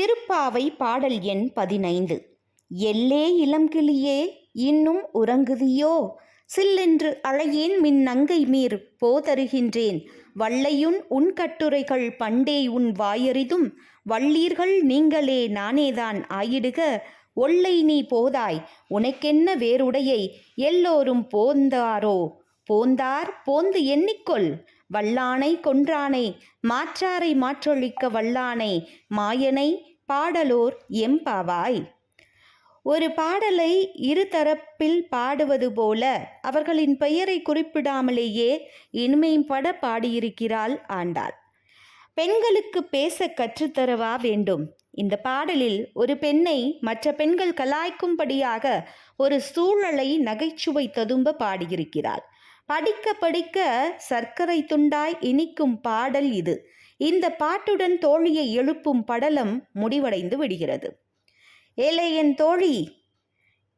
திருப்பாவை பாடல் எண் பதினைந்து. எல்லே இளங்கிளியே இன்னும் உறங்குதியோ? சில்லென்று அழையேன் மின் நங்கை மீர் போதருகின்றேன். வள்ளையுன் உன் கட்டுரைகள் பண்டே உன் வாயறிதும். வள்ளீர்கள் நீங்களே நானேதான் ஆயிடுக. ஒல்லை நீ போதாய் உனக்கென்ன வேறுடையை? எல்லோரும் போந்தாரோ? போந்தார் போந்து எண்ணிக்கொள். வல்லானை கொன்றானை மாற்றாரை மாற்றொழிக்க வல்லானை மாயனை பாடலோர் எம்பாவாய். ஒரு பாடலை இருதரப்பில் பாடுவது போல அவர்களின் பெயரை குறிப்பிடாமலேயே இனிமைப்பட பாடியிருக்கிறாள் ஆண்டாள். பெண்களுக்கு பேச கற்றுத்தரவா வேண்டும்? இந்த பாடலில் ஒரு பெண்ணை மற்ற பெண்கள் கலாய்க்கும்படியாக ஒரு சூழலை நகைச்சுவை ததும்ப பாடியிருக்கிறாள். படிக்க படிக்க சர்க்கரை துண்டாய் இனிக்கும் பாடல் இது. இந்த பாட்டுடன் தோழியை எழுப்பும் படலம் முடிவடைந்து விடுகிறது. ஏலே என் தோழி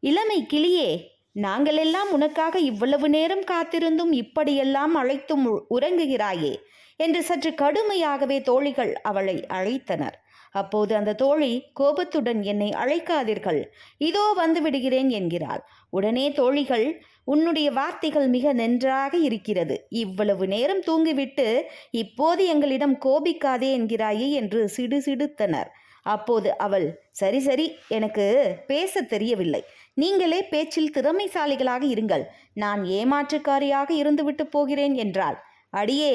இளமை கிளியே நாங்களெல்லாம் உனக்காக இவ்வளவு நேரம் காத்திருந்தும் இப்படியெல்லாம் அழைத்தும் உ- உறங்குகிறாயே என்று சற்று கடுமையாகவே தோழிகள் அவளை அழைத்தனர். அப்போது அந்த தோழி கோபத்துடன் என்னை அழைக்காதீர்கள். இதோ வந்து விடுகிறேன் என்கிறாள். உடனே தோழிகள் உன்னுடைய வார்த்தைகள் மிக நன்றாக இருக்கிறது. இவ்வளவு நேரம் தூங்கிவிட்டு இப்போது எங்களிடம் கோபிக்காதே என்கிறாயே என்று சிடுசிடுத்தனர். அப்போது அவள் சரி சரி எனக்கு பேசத் தெரியவில்லை. நீங்களே பேச்சில் திறமைசாலிகளாக இருங்கள். நான் ஏமாற்றுக்காரியாக இருந்துவிட்டு போகிறேன் என்றாள். அடியே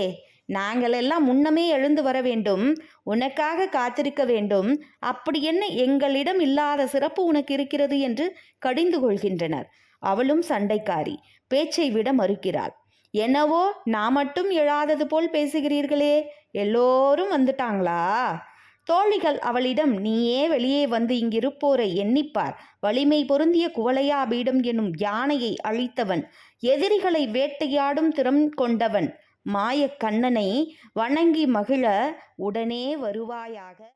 நாங்களெல்லாம் முன்னமே எழுந்து வர வேண்டும். உனக்காக காத்திருக்க வேண்டும். அப்படி என்ன எங்களிடம் இல்லாத சிறப்பு உனக்கு இருக்கிறது என்று கடிந்து கொள்கின்றனர். அவளும் சண்டைக்காரி. பேச்சை விட மறுக்கிறாள். என்னவோ நான் மட்டும் எழாதது போல் பேசுகிறீர்களே. எல்லோரும் வந்துட்டாங்களா? தோழிகள் அவளிடம் நீயே வெளியே வந்து இங்கிருப்போரை எண்ணிப்பார். வலிமை பொருந்திய குவளையா பீடம் எனும் யானையை அழித்தவன். எதிரிகளை வேட்டையாடும் திறம் கொண்டவன். மாயக்கண்ணனை வணங்கி மகிழ உடனே வருவாயாக.